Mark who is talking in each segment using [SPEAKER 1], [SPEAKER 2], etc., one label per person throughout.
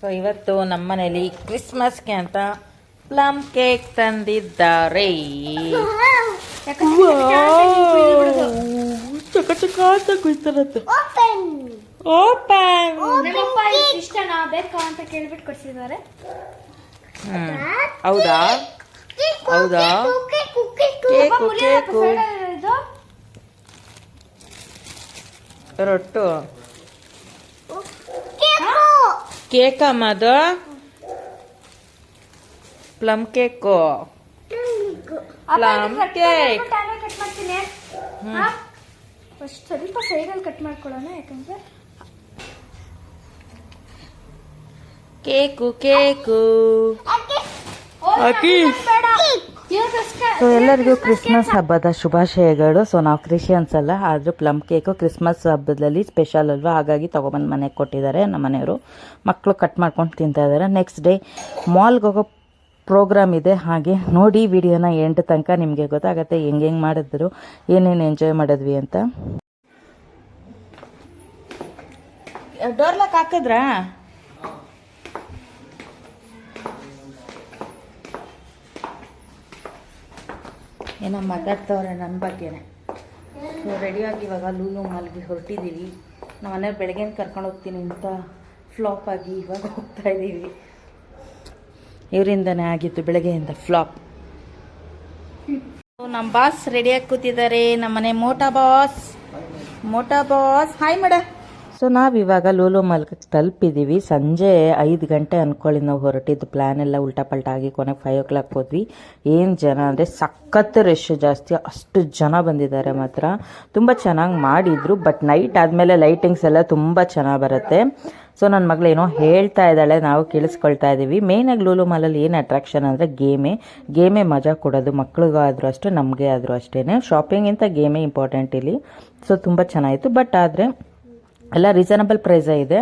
[SPEAKER 1] So ಇವತ್ತು ನಮ್ಮ ಮನೇಲಿ ಕ್ರಿಸ್ಮಸ್ಗೆ ಅಂತ ಪ್ಲಮ್ ಕೇಕ್ ತಂದಿದ್ದಾರೆ. ಚಕ ಚಕ ಅಂತ ಕುಯ್ತಾರತ್ತೆ. ಓಪನ್
[SPEAKER 2] ನಮ್ಮಪ್ಪ ಇಷ್ಟನಾ? ಬೇಕಾ ಅಂತ ಕೇಳ್ಬಿಟ್ಟು ಕೊಡ್ಸಿದ್ದಾರೆ
[SPEAKER 1] ಹ್ಮ್. ಹೌದಾ? ಹೌದಾ? ಕೇಕು ಕೇಕು ರೊಟ್ಟು. ಕೇಕ್ ಅದು plum cake. Plum cake.
[SPEAKER 2] First ಸ್ವಲ್ಪ ಸೈಡಲ್ಲಿ ಕಟ್ ಮಾಡ್ಕೊಳ್ಳೋಣ ಯಾಕಂದ್ರೆ
[SPEAKER 1] ಕೇಕು ಕೇಕು.
[SPEAKER 2] ಅಕ್ಕಿ.
[SPEAKER 3] ಸೊ ಎಲ್ಲರಿಗೂ ಕ್ರಿಸ್ಮಸ್ ಹಬ್ಬದ ಶುಭಾಶಯಗಳು. ಸೊ ನಾವು ಕ್ರಿಶ್ಚಿಯನ್ಸ್ ಅಲ್ಲ ಆದರೂ ಪ್ಲಮ್ ಕೇಕು ಕ್ರಿಸ್ಮಸ್ ಹಬ್ಬದಲ್ಲಿ ಸ್ಪೆಷಲ್ ಅಲ್ವಾ? ಹಾಗಾಗಿ ತೊಗೊಬಂದು ಮನೆಗೆ ಕೊಟ್ಟಿದ್ದಾರೆ ನಮ್ಮ ಮನೆಯವರು. ಮಕ್ಕಳು ಕಟ್ ಮಾಡ್ಕೊಂಡು ತಿಂತಾ ಇದ್ದಾರೆ. ನೆಕ್ಸ್ಟ್ ಡೇ ಮಾಲ್ಗೆ ಹೋಗೋ ಪ್ರೋಗ್ರಾಮ್ ಇದೆ. ಹಾಗೆ ನೋಡಿ ವಿಡಿಯೋನ ಎಂಟು ತನಕ ನಿಮಗೆ ಗೊತ್ತಾಗತ್ತೆ ಹೆಂಗೆ ಹೆಂಗೆ ಮಾಡಿದ್ರು ಏನೇನು ಎಂಜಾಯ್ ಮಾಡಿದ್ವಿ ಅಂತ.
[SPEAKER 1] ಡೋರ್ಲಾಕ್ ಹಾಕಿದ್ರಾ? ಏನೋ ಮಾತಾಡ್ತವ್ರೆ ನನ್ನ ಬಗ್ಗೆನೆ. ಸೊ ರೆಡಿಯಾಗಿ ಇವಾಗ ಲೂಲು ಮಾಲ್ಗೆ ಹೊರಟಿದ್ದೀವಿ ನಮ್ಮ ಮನೆ ಬೆಳಗ್ಗೆ ಕರ್ಕೊಂಡು ಹೋಗ್ತೀನಿ ಅಂತ ಫ್ಲಾಪ್ ಆಗಿ ಇವಾಗ ಹೋಗ್ತಾ ಇದ್ದೀವಿ ಇವರಿಂದನೇ ಆಗಿತ್ತು ಬೆಳಗ್ಗೆಯಿಂದ ಫ್ಲಾಪ್ ನಮ್ಮ ಬಾಸ್ ರೆಡಿಯಾಗಿ ಕೂತಿದ್ದಾರೆ. ನಮ್ಮ ಮನೆ ಮೋಟಾ ಬಾಸ್ ಮೋಟಾ ಬಾಸ್ ಹಾಯ್ ಮೇಡ
[SPEAKER 3] ಸೊ ನಾವಿವಾಗ ಲೂಲು ಮಲ್ಕಕ್ಕೆ ತಲುಪಿದ್ದೀವಿ ಸಂಜೆ ಐದು ಗಂಟೆ ಅಂದ್ಕೊಳ್ಳಿ ನಾವು ಹೊರಟಿದ್ದು. ಪ್ಲ್ಯಾನ್ ಎಲ್ಲ ಉಲ್ಟಾ ಪಲ್ಟಾ ಆಗಿ ಕೊನೆಗೆ ಫೈವ್ ಓ ಕ್ಲಾಕ್ ಹೋದ್ವಿ. ಏನು ಜನ ಅಂದರೆ ಸಖತ್ ರಶ್ ಜಾಸ್ತಿ. ಅಷ್ಟು ಜನ ಬಂದಿದ್ದಾರೆ ಮಾತ್ರ. ತುಂಬ ಚೆನ್ನಾಗಿ ಮಾಡಿದ್ರು ಬಟ್ ನೈಟ್ ಆದಮೇಲೆ ಲೈಟಿಂಗ್ಸ್ ಎಲ್ಲ ತುಂಬ ಚೆನ್ನಾಗಿ ಬರುತ್ತೆ. ಸೊ ನನ್ನ ಮಗಳು ಏನೋ ಹೇಳ್ತಾ ಇದ್ದಾಳೆ, ನಾವು ಕೇಳಿಸ್ಕೊಳ್ತಾ ಇದ್ದೀವಿ ಮೇಯ್ನಾಗಿ ಲೂಲು ಮಾಲಲ್ಲಿ ಏನು ಅಟ್ರಾಕ್ಷನ್ ಅಂದರೆ ಗೇಮೇ. ಗೇಮೇ ಮಜಾ ಕೊಡೋದು. ಮಕ್ಳಿಗಾದರೂ ಅಷ್ಟೇ, ನಮಗೆ ಆದರೂ ಅಷ್ಟೇ ಶಾಪಿಂಗಿಂತ ಗೇಮೇ ಇಂಪಾರ್ಟೆಂಟ್ ಇಲ್ಲಿ. ಸೊ ತುಂಬ ಚೆನ್ನಾಗಿತ್ತು. ಬಟ್ ಆದರೆ ಎಲ್ಲ ರೀಸನಬಲ್ ಪ್ರೈಸೇ ಇದೆ.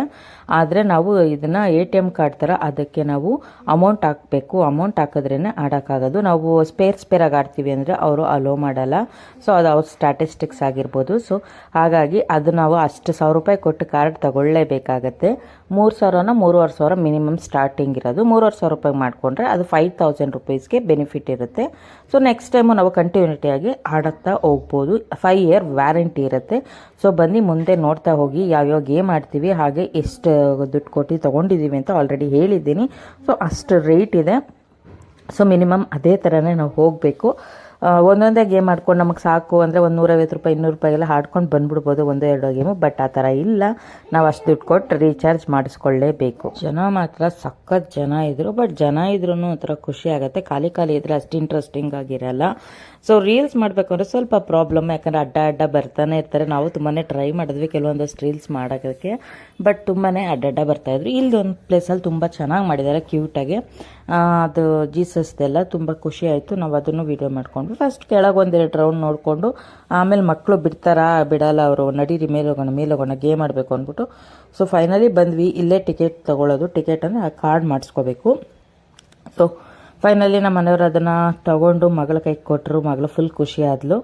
[SPEAKER 3] ಆದರೆ ನಾವು ಇದನ್ನು ಎ ಟಿ ಎಂ ಕಾರ್ಡ್ ಥರ ಅದಕ್ಕೆ ನಾವು ಅಮೌಂಟ್ ಹಾಕಬೇಕು. ಅಮೌಂಟ್ ಹಾಕಿದ್ರೇ ಆಡೋಕ್ಕಾಗೋದು. ನಾವು ಸ್ಪೇರ್ ಸ್ಪೇರಾಗಿ ಆಡ್ತೀವಿ ಅಂದರೆ ಅವರು ಅಲೋ ಮಾಡಲ್ಲ. ಸೊ ಅದು ಅವ್ರ ಸ್ಟ್ಯಾಟಿಸ್ಟಿಕ್ಸ್ ಆಗಿರ್ಬೋದು. ಸೊ ಹಾಗಾಗಿ ಅದು ನಾವು ಅಷ್ಟು ಸಾವಿರ ರೂಪಾಯಿ ಕೊಟ್ಟು ಕಾರ್ಡ್ ತಗೊಳ್ಳೇಬೇಕಾಗತ್ತೆ. ಮೂರು ಸಾವಿರನ ಮೂರುವರೆ ಸಾವಿರ ಮಿನಿಮಮ್ ಸ್ಟಾರ್ಟಿಂಗ್ ಇರೋದು. ಮೂರುವರೆ ಸಾವಿರ ರೂಪಾಯಿ ಮಾಡಿಕೊಂಡ್ರೆ ಅದು ಫೈವ್ ತೌಸಂಡ್ ರುಪೀಸ್ಗೆ ಬೆನಿಫಿಟ್ ಇರುತ್ತೆ. ಸೊ ನೆಕ್ಸ್ಟ್ ಟೈಮು ನಾವು ಕಂಟಿನ್ಯೂಟಿಯಾಗಿ ಆಡುತ್ತಾ ಹೋಗ್ಬೋದು. ಫೈವ್ ಇಯರ್ ವ್ಯಾರಂಟಿ ಇರುತ್ತೆ. ಸೊ ಬನ್ನಿ ಮುಂದೆ ನೋಡ್ತಾ ಹೋಗಿ ಯಾವ್ಯಾವ ಗೇಮ್ ಆಡ್ತೀವಿ, ಹಾಗೆ ಎಷ್ಟು ದುಡ್ಡು ಕೊಟ್ಟು ತೊಗೊಂಡಿದ್ದೀವಿ ಅಂತ ಆಲ್ರೆಡಿ ಹೇಳಿದ್ದೀನಿ. ಸೊ ಅಷ್ಟು ರೇಟ್ ಇದೆ. ಸೊ ಮಿನಿಮಮ್ ಅದೇ ಥರನೇ ನಾವು ಹೋಗಬೇಕು. ಒಂದೊಂದೇ ಗೇಮ್ ಆಡ್ಕೊಂಡು ನಮಗೆ ಸಾಕು ಅಂದರೆ ಒಂದು ನೂರೈವತ್ತು ರೂಪಾಯಿ, ಇನ್ನೂರು ರೂಪಾಯಿ ಎಲ್ಲ ಆಡ್ಕೊಂಡು ಬಂದ್ಬಿಡ್ಬೋದು ಒಂದೋ ಎರಡೋ ಗೇಮು ಬಟ್ ಆ ಥರ ಇಲ್ಲ. ನಾವು ಅಷ್ಟು ದುಡ್ಡು ಕೊಟ್ಟು ರೀಚಾರ್ಜ್ ಮಾಡಿಸ್ಕೊಳ್ಳೇಬೇಕು. ಜನ ಮಾತ್ರ ಸಖತ್ ಜನ ಇದ್ದರು ಬಟ್ ಜನ ಇದ್ರೂ ಒಂಥರ ಖುಷಿ ಆಗುತ್ತೆ. ಖಾಲಿ ಖಾಲಿ ಇದ್ರೆ ಅಷ್ಟು ಇಂಟ್ರೆಸ್ಟಿಂಗ್ ಆಗಿರಲ್ಲ. ಸೊ ರೀಲ್ಸ್ ಮಾಡಬೇಕು ಅಂದರೆ ಸ್ವಲ್ಪ ಪ್ರಾಬ್ಲಮ್ ಯಾಕಂದರೆ ಅಡ್ಡ ಅಡ್ಡ ಬರ್ತಾನೆ ಇರ್ತಾರೆ. ನಾವು ತುಂಬಾ ಟ್ರೈ ಮಾಡಿದ್ವಿ ಕೆಲವೊಂದಷ್ಟು ರೀಲ್ಸ್ ಮಾಡೋದಕ್ಕೆ ಬಟ್ ತುಂಬಾ ಅಡ್ಡಡ್ಡ ಬರ್ತಾಯಿದ್ರು ಇಲ್ಲದೊಂದು ಪ್ಲೇಸಲ್ಲಿ ತುಂಬ ಚೆನ್ನಾಗಿ ಮಾಡಿದ್ದಾರೆ ಕ್ಯೂಟಾಗಿ ಅದು ಜೀಸಸ್ದೆಲ್ಲ ತುಂಬ ಖುಷಿ ಆಯಿತು. ನಾವು ಅದನ್ನು ವೀಡಿಯೋ ಮಾಡ್ಕೊಂಡ್ವಿ ಫಸ್ಟ್ ಕೆಳಗೆ ಒಂದೆರಡು ರೌಂಡ್ ನೋಡಿಕೊಂಡು ಆಮೇಲೆ ಮಕ್ಕಳು ಬಿಡ್ತಾರಾ, ಬಿಡಲ್ಲ ಅವರು, ನಡೀರಿ ಮೇಲೆ ಹೋಗೋಣ ಮೇಲೆ ಹೋಗೋಣ, ಗೇಮ್ ಆಡಬೇಕು ಅಂದ್ಬಿಟ್ಟು. ಸೊ ಫೈನಲಿ ಬಂದ್ವಿ, ಇಲ್ಲೇ ಟಿಕೆಟ್ ತೊಗೊಳ್ಳೋದು ಟಿಕೆಟ್ ಅಂದರೆ ಆ ಕಾರ್ಡ್ ಮಾಡಿಸ್ಕೋಬೇಕು. ಸೊ ಫೈನಲಿ ನಮ್ಮ ಮನೆಯವರು ಅದನ್ನು ತಗೊಂಡು ಮಗಳ ಕೈಗೆ ಕೊಟ್ಟರು ಮಗಳು ಫುಲ್ ಖುಷಿ ಆದ್ಲು.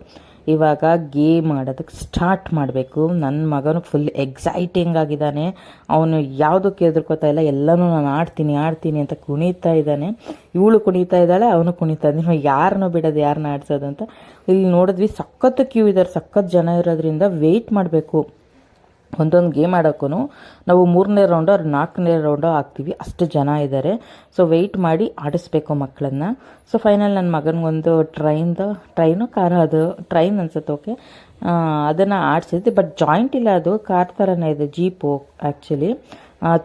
[SPEAKER 3] ಇವಾಗ ಗೇಮ್ ಆಡೋದಕ್ಕೆ ಸ್ಟಾರ್ಟ್ ಮಾಡಬೇಕು. ನನ್ನ ಮಗನು ಫುಲ್ ಎಕ್ಸೈಟಿಂಗ್ ಆಗಿದ್ದಾನೆ. ಅವನು ಯಾವುದಕ್ಕೆ ಹೆದರ್ಕೋತಾ ಇಲ್ಲ. ಎಲ್ಲನೂ ನಾನು ಆಡ್ತೀನಿ ಆಡ್ತೀನಿ ಅಂತ ಕುಣಿತಾ ಇದ್ದಾನೆ. ಇವಳು ಕುಣಿತಾ ಇದ್ದಾಳೆ, ಅವನು ಕುಣಿತಾ ಇದ್ದಾನೆ. ಯಾರನ್ನೂ ಬಿಡೋದು ಯಾರನ್ನ ಆಡ್ಸೋದು ಅಂತ. ಇಲ್ಲಿ ನೋಡಿದ್ವಿ ಸಖತ್ತು ಕ್ಯೂ ಇದ್ದಾರೆ ಸಖತ್ ಜನ ಇರೋದ್ರಿಂದ ವೆಯ್ಟ್ ಮಾಡಬೇಕು. ಒಂದೊಂದು ಗೇಮ್ ಆಡೋಕ್ಕೂ ನಾವು ಮೂರನೇ ರೌಂಡು ಅವ್ರು ನಾಲ್ಕನೇ ರೌಂಡು ಹಾಕ್ತೀವಿ ಅಷ್ಟು ಜನ ಇದ್ದಾರೆ ಸೊ ವೆಯ್ಟ್ ಮಾಡಿ ಆಡಿಸ್ಬೇಕು ಮಕ್ಕಳನ್ನ ಸೊ ಫೈನಲ್ ನನ್ನ ಮಗನಿಗೊಂದು ಟ್ರೈನ್ದು ಟ್ರೈನು ಕಾರ್ ಅದು. ಟ್ರೈನ್ ಅನ್ಸುತ್ತೆ ಓಕೆ ಅದನ್ನು ಆಡಿಸಿದ್ದೆ. ಬಟ್ ಜಾಯಿಂಟ್ ಇಲ್ಲ ಅದು. ಕಾರ್ ಥರನೇ ಇದೆ. ಜೀಪು ಆ್ಯಕ್ಚುಲಿ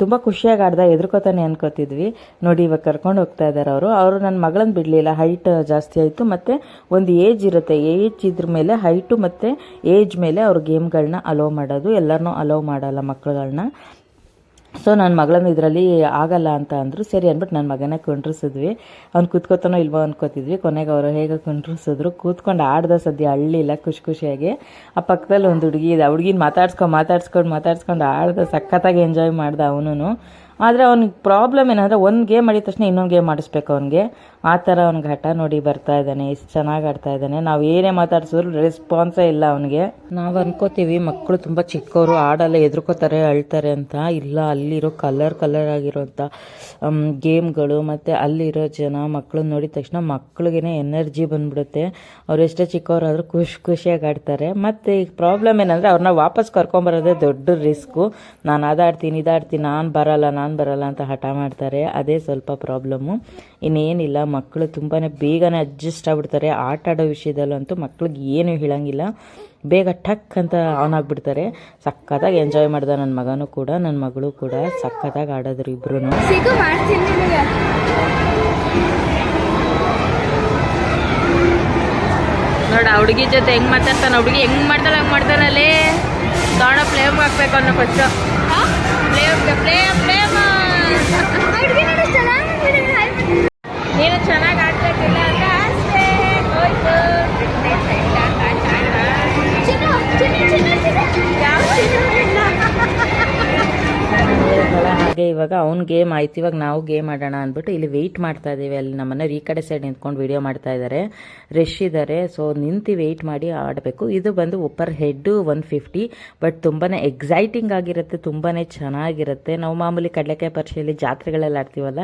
[SPEAKER 3] ತುಂಬ ಖುಷಿಯಾಗಿ ಆಡ್ದ ಎದುರ್ಕೋತಾನೆ ಅನ್ಕೋತಿದ್ವಿ. ನೋಡಿ, ಇವಾಗ ಕರ್ಕೊಂಡು ಹೋಗ್ತಾ ಇದ್ದಾರೆ ಅವರು. ಅವರು ನನ್ನ ಮಗಳನ್ನ ಬಿಡಲಿಲ್ಲ. ಹೈಟ್ ಜಾಸ್ತಿ ಆಯಿತು ಮತ್ತು ಒಂದು ಏಜ್ ಇರುತ್ತೆ. ಏಜ್ ಇದ್ರ ಮೇಲೆ ಹೈಟು ಮತ್ತು ಏಜ್ ಮೇಲೆ ಅವ್ರ ಗೇಮ್ಗಳನ್ನ ಅಲೋ ಮಾಡೋದು. ಎಲ್ಲರನ್ನೂ ಅಲೋ ಮಾಡಲ್ಲ ಮಕ್ಕಳುಗಳನ್ನ ಸೊ ನನ್ನ ಮಗಳನ್ನು ಇದರಲ್ಲಿ ಆಗಲ್ಲ ಅಂತ ಅಂದರು, ಸರಿ ಅಂದ್ಬಿಟ್ಟು ನನ್ನ ಮಗನೇ ಕುಂಡ್ರಿಸಿದ್ವಿ. ಅವ್ನು ಕೂತ್ಕೋತಾನೋ ಇಲ್ವೋ ಅನ್ಕೋತಿದ್ವಿ. ಕೊನೆಗೆ ಅವರು ಹೇಗೆ ಕುಂಡ್ರಿಸಿದ್ರು, ಕೂತ್ಕೊಂಡು ಆಡ್ದ ಸದ್ಯ ಅಳ್ಳಿಲ್ಲ ಖುಷಿ ಖುಷಿಯಾಗಿ. ಆ ಪಕ್ಕದಲ್ಲಿ ಒಂದು ಹುಡುಗಿ ಇದೆ ಹುಡುಗಿನ ಮಾತಾಡ್ಸ್ಕೊಂಡು ಮಾತಾಡ್ಸ್ಕೊಂಡು ಮಾತಾಡ್ಸ್ಕೊಂಡು ಆಡ್ದ, ಸಖತ್ತಾಗಿ ಎಂಜಾಯ್ ಮಾಡ್ದ ಅವನು ಆದರೆ ಅವ್ನಿಗೆ ಪ್ರಾಬ್ಲಮ್ ಏನಂದರೆ ಒಂದು ಗೇಮ್ ಆಡಿದ ತಕ್ಷಣ ಇನ್ನೊಂದು ಗೇಮ್ ಆಡಿಸ್ಬೇಕು ಅವನಿಗೆ. ಆ ಥರ ಅವ್ನಿಗೆ ಹಠ ನೋಡಿ ಬರ್ತಾ ಇದ್ದಾನೆ ಎಷ್ಟು ಚೆನ್ನಾಗಿ ಆಡ್ತಾ ಇದ್ದಾನೆ. ನಾವು ಏನೇ ಮಾತಾಡ್ಸಿದ್ರು ರೆಸ್ಪಾನ್ಸೇ ಇಲ್ಲ ಅವನಿಗೆ. ನಾವು ಅನ್ಕೋತೀವಿ ಮಕ್ಕಳು ತುಂಬ ಚಿಕ್ಕವರು ಆಡಲ್ಲ ಎದುರ್ಕೋತಾರೆ ಅಳ್ತಾರೆ ಅಂತ. ಇಲ್ಲ, ಅಲ್ಲಿರೋ ಕಲರ್ ಕಲರ್ ಆಗಿರೋಂಥ ಗೇಮ್ಗಳು ಮತ್ತು ಅಲ್ಲಿರೋ ಜನ ಮಕ್ಕಳು ನೋಡಿದ ತಕ್ಷಣ ಮಕ್ಕಳಿಗೇ ಎನರ್ಜಿ ಬಂದ್ಬಿಡುತ್ತೆ. ಅವ್ರು ಎಷ್ಟೇ ಚಿಕ್ಕವರಾದರೂ ಖುಷಿ, ಖುಷಿಯಾಗಿ ಆಡ್ತಾರೆ. ಮತ್ತು ಈಗ ಪ್ರಾಬ್ಲಮ್ ಏನಂದರೆ ಅವ್ರನ್ನ ವಾಪಸ್ ಕರ್ಕೊಂಬರೋದೇ ದೊಡ್ಡ ರಿಸ್ಕು ನಾನು ಅದಾಡ್ತೀನಿ, ಇದಾಡ್ತೀನಿ, ನಾನು ಬರಲ್ಲ, ನಾನು ಬರಲ್ಲ ಅಂತ ಹಠ ಮಾಡ್ತಾರೆ ಅದೇ ಸ್ವಲ್ಪ ಪ್ರಾಬ್ಲಮ್ಮು ಇನ್ನೇನಿಲ್ಲ ಮಕ್ಕಳು ತುಂಬಾ ಬೇಗನೆ ಅಡ್ಜಸ್ಟ್ ಆಗ್ಬಿಡ್ತಾರೆ. ಆಟ ಆಡೋ ವಿಷಯದಲ್ಲಂತೂ ಮಕ್ಳಿಗೆ ಏನು ಹೇಳಂಗಿಲ್ಲ. ಬೇಗ ಟಕ್ ಅಂತ ಆನ್ ಆಗಿಬಿಡ್ತಾರೆ. ಸಖತ್ತಾಗಿ ಎಂಜಾಯ್ ಮಾಡ್ದೆ ನನ್ನ ಮಗನೂ ಕೂಡ ನನ್ನ ಮಗಳು ಕೂಡ ಸಖತ್ತಾಗಿ ಆಡೋದ್ರು ಇಬ್ರು ನೋಡ ಹುಡುಗಿ ಜೊತೆ ಹೆಂಗ್ ಮಾತಾಡ್ತಾನ ಹುಡುಗಿ ಹೆಂಗ್ ಮಾಡ್ತಾಳೆ ಹಂಗ್ ಮಾಡ್ತಾನಲ್ಲಿ. ತೋಣ ಪ್ಲೇಮ್ ಹಾಕ್ಬೇಕು ಅನ್ನೋ ಫಸ್ಟ್ ಪ್ಲೇಮ್ ಪ್ಲೇಮ್ ಪ್ಲೇಮ್
[SPEAKER 2] ಹುಡುಗಿ
[SPEAKER 3] ಹಾಗೆ ಇವಾಗ ಅವ್ನು ಗೇಮ್ ಆಯ್ತು, ಇವಾಗ ನಾವು ಗೇಮ್ ಆಡೋಣ ಅಂದ್ಬಿಟ್ಟು ಇಲ್ಲಿ ವೆಯ್ಟ್ ಮಾಡ್ತಾ ಇದ್ದೀವಿ. ಅಲ್ಲಿ ನಮ್ಮನ್ನು ಈ ಕಡೆ ಸೈಡ್ ನಿಂತ್ಕೊಂಡು ವಿಡಿಯೋ ಮಾಡ್ತಾ ಇದ್ದಾರೆ ರಶ್ ಇದ್ದಾರೆ ಸೊ ನಿಂತು ವೆಯ್ಟ್ ಮಾಡಿ ಆಡಬೇಕು. ಇದು ಬಂದು upper head one fifty but ತುಂಬಾ ಎಕ್ಸೈಟಿಂಗ್ ಆಗಿರುತ್ತೆ ತುಂಬಾ ಚೆನ್ನಾಗಿರುತ್ತೆ. ನಾವು ಮಾಮೂಲಿ ಕಡಲೆಕಾಯಿ ಪರಿಷೆಯಲ್ಲಿ ಜಾತ್ರೆಗಳೆಲ್ಲ ಆಡ್ತೀವಲ್ಲ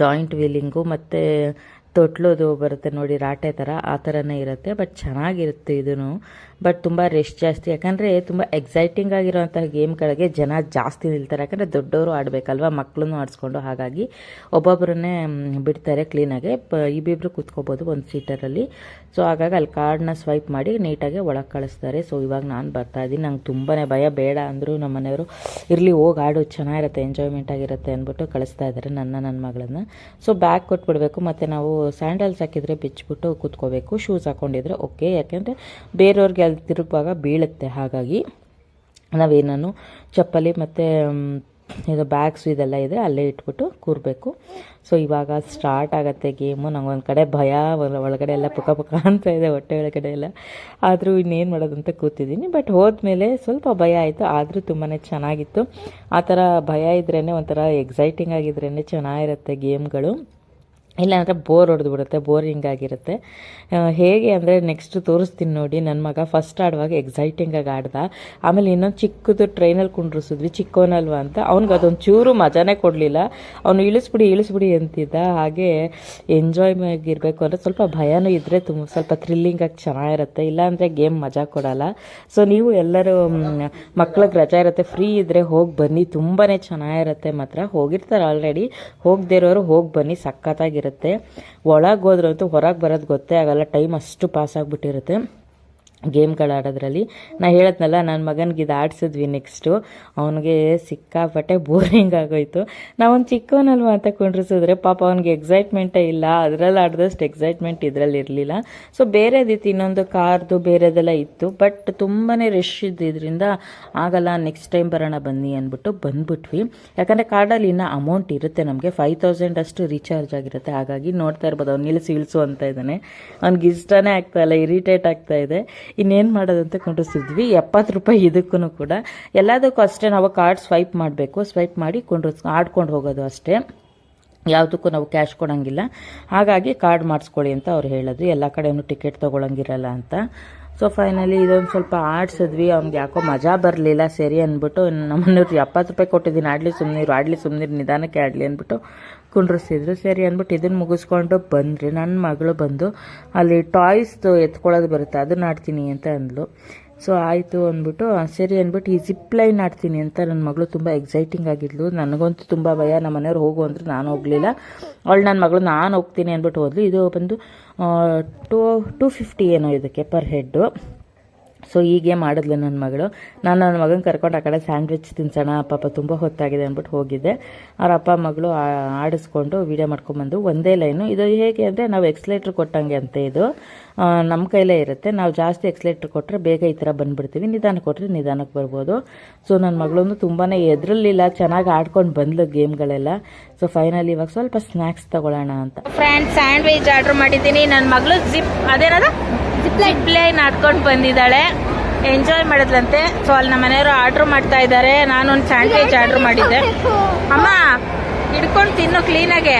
[SPEAKER 3] ಜಾಯಿಂಟ್ ವೀಲಿಂಗು ಮತ್ತು ತೊಟ್ಲೋದು ಬರುತ್ತೆ ನೋಡಿ, ರಾಟೆ ಥರ ಆ ಥರನೇ ಇರುತ್ತೆ ಬಟ್ ಚೆನ್ನಾಗಿರುತ್ತೆ ಇದೂ ಬಟ್ ತುಂಬ ರೆಸ್ಟ್ ಜಾಸ್ತಿ. ಯಾಕಂದರೆ ತುಂಬ ಎಕ್ಸೈಟಿಂಗ್ ಆಗಿರೋಂಥ ಗೇಮ್ಗಳಿಗೆ ಜನ ಜಾಸ್ತಿ ನಿಲ್ತಾರೆ. ಯಾಕಂದರೆ ದೊಡ್ಡವರು ಆಡಬೇಕಲ್ವ ಮಕ್ಕಳನ್ನು ಆಡಿಸ್ಕೊಂಡು. ಹಾಗಾಗಿ ಒಬ್ಬೊಬ್ಬರನ್ನೇ ಬಿಡ್ತಾರೆ ಕ್ಲೀನಾಗೆ ಇಬ್ಬಿಬ್ರು ಕೂತ್ಕೋಬೋದು ಒಂದು ಸೀಟರಲ್ಲಿ ಸೊ ಹಾಗಾಗಿ ಅಲ್ಲಿ ಕಾರ್ಡ್ನ ಸ್ವೈಪ್ ಮಾಡಿ ನೀಟಾಗಿ ಒಳಗೆ ಕಳಿಸ್ತಾರೆ. ಸೊ ಇವಾಗ ನಾನು ಬರ್ತಾ ಇದ್ದೀನಿ. ನಂಗೆ ತುಂಬಾ ಭಯ, ಬೇಡ ಅಂದರೂ ನಮ್ಮ ಮನೆಯವರು, ಇರಲಿ, ಹೋಗಿ ಆಡು, ಚೆನ್ನಾಗಿರುತ್ತೆ ಎಂಜಾಯ್ಮೆಂಟ್ ಆಗಿರುತ್ತೆ ಅಂದ್ಬಿಟ್ಟು ಕಳಿಸ್ತಾ ಇದ್ದಾರೆ ನನ್ನ ನನ್ನ ಮಗಳನ್ನು. ಸೊ ಬ್ಯಾಗ್ ಕೊಟ್ಬಿಡ್ಬೇಕು. ಮತ್ತು ನಾವು ಸ್ಯಾಂಡಲ್ಸ್ ಹಾಕಿದರೆ ಬಿಚ್ಚಿಬಿಟ್ಟು ಕೂತ್ಕೋಬೇಕು, ಶೂಸ್ ಹಾಕೊಂಡಿದ್ರೆ ಓಕೆ. ಯಾಕೆಂದರೆ ಬೇರೆಯವ್ರಿಗೆ ಅಲ್ಲಿ ತಿರುಗುವಾಗ ಬೀಳುತ್ತೆ. ಹಾಗಾಗಿ ನಾವೇನೂ ಚಪ್ಪಲಿ ಮತ್ತು ಇದು ಬ್ಯಾಗ್ಸು ಇದೆಲ್ಲ ಇದೆ ಅಲ್ಲೇ ಇಟ್ಬಿಟ್ಟು ಕೂರಬೇಕು. ಸೊ ಇವಾಗ ಸ್ಟಾರ್ಟ್ ಆಗುತ್ತೆ ಗೇಮು ನಂಗೊಂದು ಕಡೆ ಭಯ ಒಳಗಡೆ ಎಲ್ಲ ಪುಕ ಪುಕ ಅಂತ ಇದೆ, ಹೊಟ್ಟೆ ಒಳಗಡೆ ಎಲ್ಲ. ಆದರೂ ಇನ್ನೇನು ಮಾಡೋದು ಅಂತ ಕೂತಿದ್ದೀನಿ. ಬಟ್ ಹೋದ್ಮೇಲೆ ಸ್ವಲ್ಪ ಭಯ ಆಯಿತು. ಆದರೂ ತುಂಬಾ ಚೆನ್ನಾಗಿತ್ತು. ಆ ಥರ ಭಯ ಇದ್ರೇ ಒಂಥರ ಎಕ್ಸೈಟಿಂಗ್ ಆಗಿದ್ರೇ ಚೆನ್ನಾಗಿರುತ್ತೆ ಗೇಮ್ಗಳು ಇಲ್ಲಾಂದರೆ ಬೋರ್ ಹೊಡೆದು ಬಿಡುತ್ತೆ ಬೋರಿಂಗ್ ಆಗಿರುತ್ತೆ ಹೇಗೆ ಅಂದರೆ ನೆಕ್ಸ್ಟ್ ತೋರಿಸ್ತೀನಿ ನೋಡಿ ನನ್ನ ಮಗ ಫಸ್ಟ್ ಆಡುವಾಗ ಎಕ್ಸೈಟಿಂಗಾಗಿ ಆಡ್ದ. ಆಮೇಲೆ ಇನ್ನೊಂದು ಚಿಕ್ಕದು ಟ್ರೈನಲ್ಲಿ ಕುಂಡ್ರಿಸಿದ್ವಿ, ಚಿಕ್ಕೋನಲ್ವ ಅಂತ. ಅವ್ನಿಗೆ ಅದೊಂದು ಚೂರು ಮಜಾನೇ ಕೊಡಲಿಲ್ಲ. ಅವನು ಇಳಿಸ್ಬಿಡಿ ಇಳಿಸ್ಬಿಡಿ ಅಂತಿದ್ದ. ಹಾಗೆ ಎಂಜಾಯ್ ಆಗಿರಬೇಕು ಅಂದರೆ ಸ್ವಲ್ಪ ಭಯನೂ ಇದ್ದರೆ ತುಂಬ, ಸ್ವಲ್ಪ ಥ್ರಿಲ್ಲಿಂಗಾಗಿ ಚೆನ್ನಾಗಿರುತ್ತೆ. ಇಲ್ಲಾಂದರೆ ಗೇಮ್ ಮಜಾ ಕೊಡಲ್ಲ. ಸೊ ನೀವು ಎಲ್ಲರೂ ಮಕ್ಳಿಗೆ ರಜಾ ಇರುತ್ತೆ ಫ್ರೀ ಇದ್ದರೆ ಹೋಗಿ ಬನ್ನಿ. ತುಂಬಾ ಚೆನ್ನಾಗಿರುತ್ತೆ ಮಾತ್ರ. ಹೋಗಿರ್ತಾರೆ ಆಲ್ರೆಡಿ ಹೋಗದೇ ಇರೋರು ಹೋಗಿ ಬನ್ನಿ, ಸಖತ್ತಾಗಿರುತ್ತೆ. ಒಳಗೆ ಹೋದ್ರಂತೂ ಹೊರಗೆ ಬರೋದು ಗೊತ್ತೇ ಆಗಲ್ಲ. ಟೈಮ್ ಅಷ್ಟು ಪಾಸ್ ಆಗಿಬಿಟ್ಟಿರುತ್ತೆ. ಗೇಮ್ಗಳು ಆಡೋದ್ರಲ್ಲಿ ನಾ ಹೇಳತ್ನಲ್ಲ ನನ್ನ ಮಗನಿಗೆ ಇದು ಆಡಿಸಿದ್ವಿ ನೆಕ್ಸ್ಟು ಅವನಿಗೆ ಸಿಕ್ಕಾಪಟ್ಟೆ ಬೋರಿಂಗ್ ಆಗೋಯ್ತು. ನಾವೊಂದು ಚಿಕ್ಕವನಲ್ವ ಅಂತ ಕುಂಡ್ರಿಸಿದ್ರೆ, ಪಾಪ ಅವನಿಗೆ ಎಕ್ಸೈಟ್ಮೆಂಟೇ ಇಲ್ಲ. ಅದರಲ್ಲಿ ಆಡಿದಷ್ಟು ಎಕ್ಸೈಟ್ಮೆಂಟ್ ಇದರಲ್ಲಿ ಇರಲಿಲ್ಲ. ಸೊ ಬೇರೆದಿತ್ತು, ಇನ್ನೊಂದು ಕಾರ್ದು ಬೇರೆದೆಲ್ಲ ಇತ್ತು. ಬಟ್ ತುಂಬಾ ರಶ್ ಇದ್ದಿದ್ದರಿಂದ ಆಗಲ್ಲ ನೆಕ್ಸ್ಟ್ ಟೈಮ್ ಬರೋಣ ಬನ್ನಿ ಅಂದ್ಬಿಟ್ಟು ಬಂದ್ಬಿಟ್ವಿ. ಯಾಕಂದರೆ ಕಾರ್ಡಲ್ಲಿ ಇನ್ನೂ ಅಮೌಂಟ್ ಇರುತ್ತೆ ನಮಗೆ. ಫೈವ್ ತೌಸಂಡ್ ಅಷ್ಟು ರೀಚಾರ್ಜ್ ಆಗಿರುತ್ತೆ. ಹಾಗಾಗಿ ನೋಡ್ತಾ ಇರ್ಬೋದು. ಅವ್ನು ನಿಲ್ಲಿಸಿ ಇಳಿಸು ಅಂತ ಇದ್ದಾನೆ ಅವ್ನಿಗೆ ಇಷ್ಟನೇ ಆಗ್ತಾ ಇಲ್ಲ ಇರಿಟೇಟ್ ಆಗ್ತಾ ಇದೆ. ಇನ್ನೇನು ಮಾಡೋದು ಅಂತ ಕೊಂಡಿಸಿದ್ವಿ ಎಪ್ಪತ್ತು ರೂಪಾಯಿ ಇದಕ್ಕೂ ಕೂಡ. ಎಲ್ಲದಕ್ಕೂ ಅಷ್ಟೇ ನಾವು ಕಾರ್ಡ್ ಸ್ವೈಪ್ ಮಾಡಬೇಕು. ಸ್ವೈಪ್ ಮಾಡಿ ಕೊಂಡು ಆಡ್ಕೊಂಡು ಹೋಗೋದು ಅಷ್ಟೇ. ಯಾವುದಕ್ಕೂ ನಾವು ಕ್ಯಾಶ್ ಕೊಡೋಂಗಿಲ್ಲ. ಹಾಗಾಗಿ ಕಾರ್ಡ್ ಮಾಡಿಸ್ಕೊಳ್ಳಿ ಅಂತ ಅವ್ರು ಹೇಳೋದು ಎಲ್ಲ ಕಡೆಯೂ ಟಿಕೆಟ್ ತೊಗೊಳಂಗಿರಲ್ಲ ಅಂತ. ಸೊ ಫೈನಲಿ ಇದೊಂದು ಸ್ವಲ್ಪ ಆಡ್ಸಿದ್ವಿ. ಅವ್ನಿಗೆ ಯಾಕೋ ಮಜಾ ಬರಲಿಲ್ಲ. ಸರಿ ಅಂದ್ಬಿಟ್ಟು ನಮ್ಮನೆಯವ್ರು ಎಪ್ಪತ್ತು ರೂಪಾಯಿ ಕೊಟ್ಟಿದ್ದೀನಿ. ಆಡಲಿ ಸುಮ್ಮನಿರು ಆಡಲಿ ಸುಮ್ಮನಿರು ನಿಧಾನಕ್ಕೆ ಆಡಲಿ ಅಂದ್ಬಿಟ್ಟು ಕುಂಡ್ರಿಸಿದ್ರು ಸರಿ ಅಂದ್ಬಿಟ್ಟು ಇದನ್ನು ಮುಗಿಸ್ಕೊಂಡು ಬಂದ್ರಿ. ನನ್ನ ಮಗಳು ಬಂದು ಅಲ್ಲಿ ಟಾಯ್ಸ್ದು ಎತ್ಕೊಳ್ಳೋದು ಬರುತ್ತೆ. ಅದನ್ನ ಆಡ್ತೀನಿ ಅಂತ ಅಂದ್ಲು. ಸೊ ಆಯಿತು ಅಂದ್ಬಿಟ್ಟು ಸರಿ ಅಂದ್ಬಿಟ್ಟು ಈ ಜಿಪ್ ಲೈನ್ ಆಡ್ತೀನಿ ಅಂತ ನನ್ನ ಮಗಳು ತುಂಬ ಎಕ್ಸೈಟಿಂಗ್ ಆಗಿದ್ಲು. ನನಗಂತೂ ತುಂಬ ಭಯ, ನಮ್ಮ ಮನೆಯವ್ರು ಹೋಗು ಅಂದ್ರೆ ನಾನು ಹೋಗಲಿಲ್ಲ. ಅವಳು ನನ್ನ ಮಗಳು, ನಾನು ಹೋಗ್ತೀನಿ ಅಂದ್ಬಿಟ್ಟು ಹೋದ್ಲು. ಇದು ಬಂದು ಟೂ ಟೂ ಫಿಫ್ಟಿ ಏನೋ ಇದಕ್ಕೆ ಪರ್ ಹೆಡ್ಡು ಸೊ ಹೀಗೆ ಮಾಡಿದ್ಲು ನನ್ನ ಮಗಳು. ನಾನು ನನ್ನ ಮಗನ ಕರ್ಕೊಂಡು ಆ ಕಡೆ ಸ್ಯಾಂಡ್ವಿಚ್ ತಿನ್ಸೋಣ ಪಾಪ ತುಂಬ ಹೊತ್ತಾಗಿದೆ ಅಂದ್ಬಿಟ್ಟು ಹೋಗಿದ್ದೆ. ಅವ್ರ ಅಪ್ಪ, ಮಗಳು ಆಡಿಸ್ಕೊಂಡು ವೀಡಿಯೋ ಮಾಡ್ಕೊಂಬಂದು ಒಂದೇ ಲೈನು ಇದು ಹೇಗೆ ಅಂದರೆ, ನಾವು ಎಕ್ಸ್ಲೇಟ್ರ್ ಕೊಟ್ಟಂಗೆ ಅಂತೆ ಇದು. ನಮ್ಮ ಕೈಲೇ ಇರುತ್ತೆ. ನಾವು ಜಾಸ್ತಿ ಎಕ್ಸ್ಲೇಟ್ರ್ ಕೊಟ್ಟರೆ ಬೇಗ ಈ ಥರ ಬಂದುಬಿಡ್ತೀವಿ. ನಿಧಾನಕ್ಕೆ ಕೊಟ್ಟರೆ ನಿಧಾನಕ್ಕೆ ಬರ್ಬೋದು. ಸೊ ನನ್ನ ಮಗಳೊಂದು ತುಂಬಾ ಎದ್ರಲಿಲ್ಲ ಚೆನ್ನಾಗಿ ಆಡ್ಕೊಂಡು ಬಂದ್ಲು ಗೇಮ್ಗಳೆಲ್ಲ. ಸೊ ಫೈನಲಿ ಇವಾಗ ಸ್ವಲ್ಪ ಸ್ನ್ಯಾಕ್ಸ್ ತಗೊಳ್ಳೋಣ ಅಂತ. ಫ್ರೆಂಡ್ ಸ್ಯಾಂಡ್ವಿಚ್ ಆರ್ಡರ್ ಮಾಡಿದ್ದೀನಿ. ನನ್ನ ಮಗಳು ಜಿಪ್ ಅದೇನದ? ಜಿಪ್ ಲೈನ್ ಆಡ್ಕೊಂಡು ಬಂದಿದ್ದಾಳೆ.
[SPEAKER 1] ಎಂಜಾಯ್ ಮಾಡಿದ್ಲಂತೆ. ಸೊ ಅಲ್ಲಿ ನಮ್ಮ ಮನೆಯವರು ಆರ್ಡ್ರ್ ಮಾಡ್ತಾ ಇದ್ದಾರೆ. ನಾನು ಒಂದು ಸ್ಯಾಂಡ್ವಿಚ್ ಆರ್ಡ್ರ್ ಮಾಡಿದ್ದೆ. ಅಮ್ಮ ಹಿಡ್ಕೊಂಡು ತಿನ್ನು ಕ್ಲೀನಾಗೆ.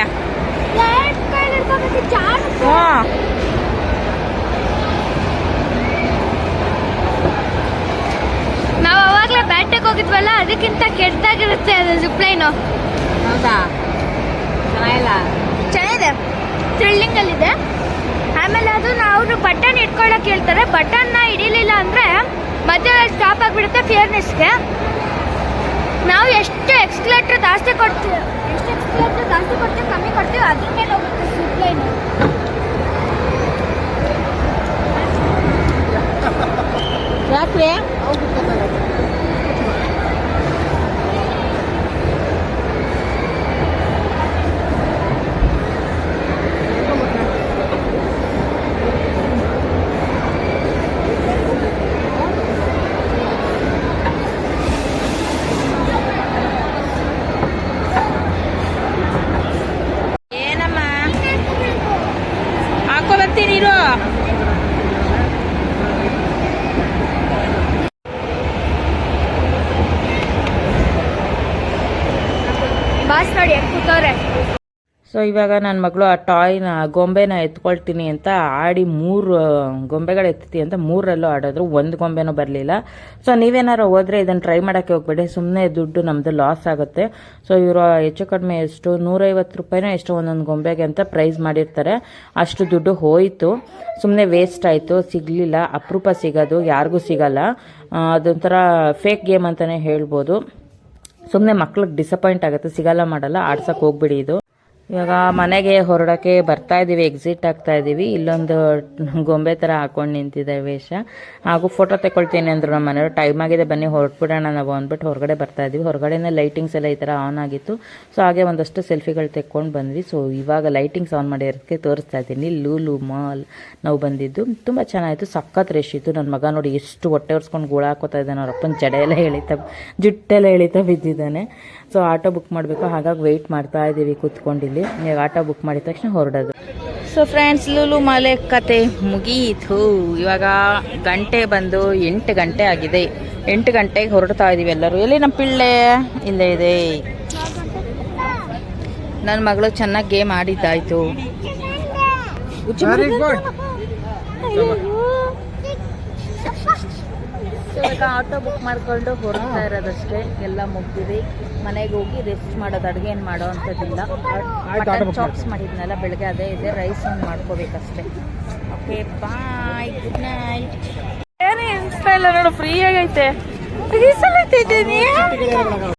[SPEAKER 1] ಹ್ಞೂ
[SPEAKER 2] ನಾವ್ ಅವಾಗ್ಲೇ ಹೋಗಿದ್ವಲ್ಲ ಅದಕ್ಕಿಂತ ಕೆಟ್ಟದಾಗಿರುತ್ತೆ ಅದು ಜಿಪ್ಲೈನು
[SPEAKER 1] ಹೌದಾ? ಚೆನ್ನಾಗಿಲ್ಲ.
[SPEAKER 2] ಚೆನ್ನಾಗಿದೆ. ಥ್ರಿಲ್ಲಿಂಗ್ ಅಲ್ಲಿದೆ ಆಮೇಲೆ ಅದು ನಾವು ಬಟನ್ ಇಟ್ಕೊಳಕ್ ಹೇಳ್ತಾರೆ. ಬಟನ್ನ ಹಿಡಿಲಿಲ್ಲ ಅಂದ್ರೆ ಮತ್ತೆ ಸ್ಟಾಪ್ ಆಗಿಬಿಡುತ್ತೆ ಫಿಯರ್ನೆಸ್ಗೆ ನಾವು ಎಷ್ಟು ಎಕ್ಸ್ಕ್ಲೇಟರ್ ಜಾಸ್ತಿ ಕೊಡ್ತೀವಿ ಎಷ್ಟು ಎಕ್ಸ್ಕ್ಲೇಟರ್ ಜಾಸ್ತಿ ಕೊಡ್ತೀವಿ ಕಮ್ಮಿ ಕೊಡ್ತೀವಿ ಅದ್ರ ಮೇಲೆ ಹೋಗುತ್ತೆ
[SPEAKER 1] ಯಾಕ್ರಿ
[SPEAKER 3] ಸೊ ಇವಾಗ ನನ್ನ ಮಗಳು ಆ ಟಾಯ್ನ ಗೊಂಬೆನ ಎತ್ಕೊಳ್ತೀನಿ ಅಂತ ಆಡಿ ಮೂರು ಗೊಂಬೆಗಳು ಎತ್ತಿ ಅಂತ ಮೂರಲ್ಲೂ ಆಡಿದ್ರು. ಒಂದು ಗೊಂಬೆನೂ ಬರಲಿಲ್ಲ. ಸೊ ನೀವೇನಾರು ಹೋದ್ರೆ ಇದನ್ನು ಟ್ರೈ ಮಾಡೋಕ್ಕೆ ಹೋಗ್ಬೇಡಿ. ಸುಮ್ಮನೆ ದುಡ್ಡು ನಮ್ಮದು ಲಾಸ್ ಆಗುತ್ತೆ. ಸೊ ಇವರು ಹೆಚ್ಚು ಕಡಿಮೆ ಎಷ್ಟು? ನೂರೈವತ್ತು ರೂಪಾಯಿನೋ ಎಷ್ಟು ಒಂದೊಂದು ಗೊಂಬೆಗೆ ಅಂತ ಪ್ರೈಸ್ ಮಾಡಿರ್ತಾರೆ. ಅಷ್ಟು ದುಡ್ಡು ಹೋಯಿತು. ಸುಮ್ಮನೆ ವೇಸ್ಟ್ ಆಯಿತು. ಸಿಗಲಿಲ್ಲ. ಅಪರೂಪ ಸಿಗೋದು. ಯಾರಿಗೂ ಸಿಗಲ್ಲ. ಅದೊಂಥರ ಫೇಕ್ ಗೇಮ್ ಅಂತಲೇ ಹೇಳ್ಬೋದು. ಸುಮ್ಮನೆ ಮಕ್ಳಿಗೆ ಡಿಸಪಾಯಿಂಟ್ ಆಗುತ್ತೆ. ಸಿಗಲ್ಲ ಮಾಡಲ್ಲ. ಆಡ್ಸಕ್ಕೆ ಹೋಗ್ಬಿಡಿ ಇದು. ಇವಾಗ ಮನೆಗೆ ಹೊರಡೋಕ್ಕೆ ಬರ್ತಾ ಇದ್ದೀವಿ ಎಕ್ಸಿಟ್ ಆಗ್ತಾ ಇದ್ದೀವಿ ಇಲ್ಲೊಂದು ಗೊಂಬೆ ಥರ ಹಾಕೊಂಡು ನಿಂತಿದೆ ವೇಷ. ಹಾಗೂ ಫೋಟೋ ತಗೊಳ್ತೀನಿ ಅಂದರು ನಮ್ಮ ಮನೆಯವರು. ಟೈಮ್ ಆಗಿದೆ, ಬನ್ನಿ, ಹೊರಟ್ಬಿಡೋಣ ನಾವು ಅಂದ್ಬಿಟ್ಟು ಹೊರಗಡೆ ಬರ್ತಾ ಇದ್ದೀವಿ ಹೊರಗಡೆನೇ ಲೈಟಿಂಗ್ಸ್ ಎಲ್ಲ ಈ ಥರ ಆನ್ ಆಗಿತ್ತು. ಸೊ ಹಾಗೆ ಒಂದಷ್ಟು ಸೆಲ್ಫಿಗಳು ತೆಕ್ಕೊಂಡು ಬಂದ್ವಿ. ಸೊ ಇವಾಗ ಲೈಟಿಂಗ್ಸ್ ಆನ್ ಮಾಡಿರೋದಕ್ಕೆ ತೋರಿಸ್ತಾ ಇದ್ದೀನಿ. ಲೂಲು ಮಾಲ್ ನಾವು ಬಂದಿದ್ದು. ತುಂಬ ಚೆನ್ನಾಗಿತ್ತು. ಸಖತ್ ರಶ್ ಇತ್ತು. ನನ್ನ ಮಗ ನೋಡಿ ಎಷ್ಟು ಹೊಟ್ಟೆ ಒರ್ಸ್ಕೊಂಡು ಗೋಳ ಹಾಕೋತಾ ಇದ್ದಾನೆ. ಅವ್ರ ಅಪ್ಪನ ಜಡೆ ಎಲ್ಲ ಎಳಿತಾ, ಜುಟ್ಟೆಲ್ಲ ಎಳಿತಾ ಬಿದ್ದಿದ್ದಾನೆ. ಸೊ ಆಟೋ ಬುಕ್ ಮಾಡಬೇಕು. ಹಾಗಾಗಿ ವೆಯ್ಟ್ ಮಾಡ್ತಾ ಇದ್ದೀವಿ ಕೂತ್ಕೊಂಡಿಲ್ಲಿ. ಈಗ ಆಟೋ ಬುಕ್ ಮಾಡಿದ ತಕ್ಷಣ ಹೊರಡೋದು. ಸೊ ಫ್ರೆಂಡ್ಸ್ ಲೂಲು ಮಾಲೆ ಕತೆ ಮುಗೀತು. ಇವಾಗ ಗಂಟೆ ಬಂದು ಎಂಟು ಗಂಟೆ ಆಗಿದೆ. ಎಂಟು ಗಂಟೆಗೆ ಹೊರಡ್ತಾ ಇದ್ದೀವಿ ಎಲ್ಲರೂ. ಎಲ್ಲಿ ನಮ್ಮ ಪಿಳ್ಳೆ? ಇಲ್ಲೇ ಇದೆ. ನನ್ನ ಮಗಳು ಚೆನ್ನಾಗಿ ಗೇಮ್ ಆಡಿದ್ದಾಯ್ತು. ಆಟೋ ಬುಕ್ ಮಾಡ್ಕೊಂಡು ಹೊರಡ್ತಾ ಇರೋದಷ್ಟೇ. ಎಲ್ಲ ಮುಗ್ದಿದೆ. ಮನೆಗೆ ಹೋಗಿ ರೆಸ್ಟ್ ಮಾಡೋದು ಅಡುಗೆ ಏನು ಮಾಡೋ ಅಂಥದ್ದಿಲ್ಲ. ಮಟನ್ ಚಾಪ್ಸ್ ಮಾಡಿದ್ನಲ್ಲ ಬೆಳಗ್ಗೆ ಅದೇ ಇದೆ ರೈಸ್ ಒಂದು ಮಾಡ್ಕೋಬೇಕಷ್ಟೆ. ಓಕೆ ಬಾಯ್ ಗುಡ್ ನೈಟ್ ಏನೇ ಇನ್ಸ್ಟಾ ಇಲ್ಲ ನೋಡು ಫ್ರೀ ಆಗೈತೆ.